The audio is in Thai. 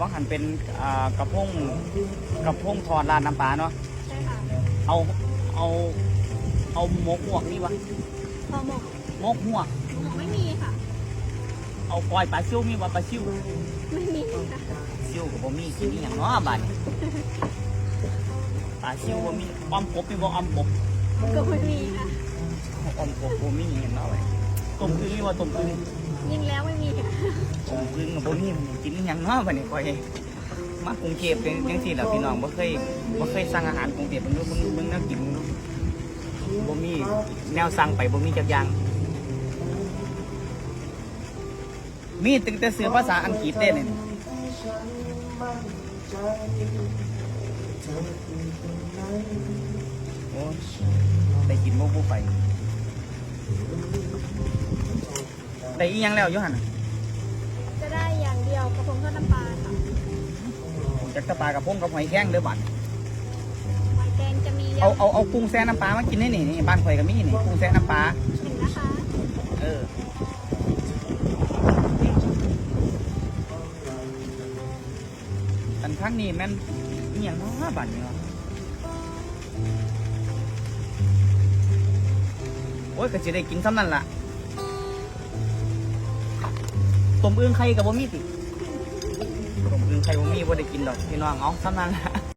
บางหันเป็นอ่ากระพงกระพงทอดราดน้ำปลาเนาะใช่ค่ะเอาเอาเอาหมกหวกนี่วะห่อหมกหมกหวก หมกไม่มีค่ะ เอาปล่อยปลาซิวมีวะปลาซิวไม่มีค่ะซิวกับบ่มีซิวอหย่างเนาะบ้านนี้ปลาซิวบ่มีอ้อมกบมีบ่อ้อมกบก็ไม่มีค่ะอ้อมกบบ่มีอหย่างเนาะไว้ต้มอึ่งมีบ่ต้มอึ่งยิงแล้วไม่มี พึ่งกับบ่มีกินอหย่างเนาะบัดนี้ค่อยมากรุงเทพจังจังซี่แหละพี่น้องบ่เคยบ่เคยสั่งอาหารกรุงเทพเบิ่งดูเบิ่งเบิ่งแนวกินเบิ่งดูบ่มีแนวสั่งไปบ่มีจักอย่าง มีตั้งแต่เสือภาษาอังกฤษเด้เนี่ยโอ้ได้กินโมบูไปได้อีหยังแล้วอยูหันน่ะ จากตะปลากระพงกับหอยแข้งเด้อบัดหอยแดงจะมีเอาเอาเอากุ้งแซ่น้ำปลามากินได้นี่นี่บ้านข่อยก็มีนี่กุ้งแซ่น้ำปลาหนึ่งนะคะเอออันทั้งนี้แม่นอีหยังเนาะบัดนี้เนาะโอ้ยก็สิได้กินซ้ำนั่นล่ะต้มอึ่งไข่กับบ่มีติต้มอึ่ง ไข่บ่มีบ่ได้กินดอกพี่น้องเอาซ้ำนั่นละ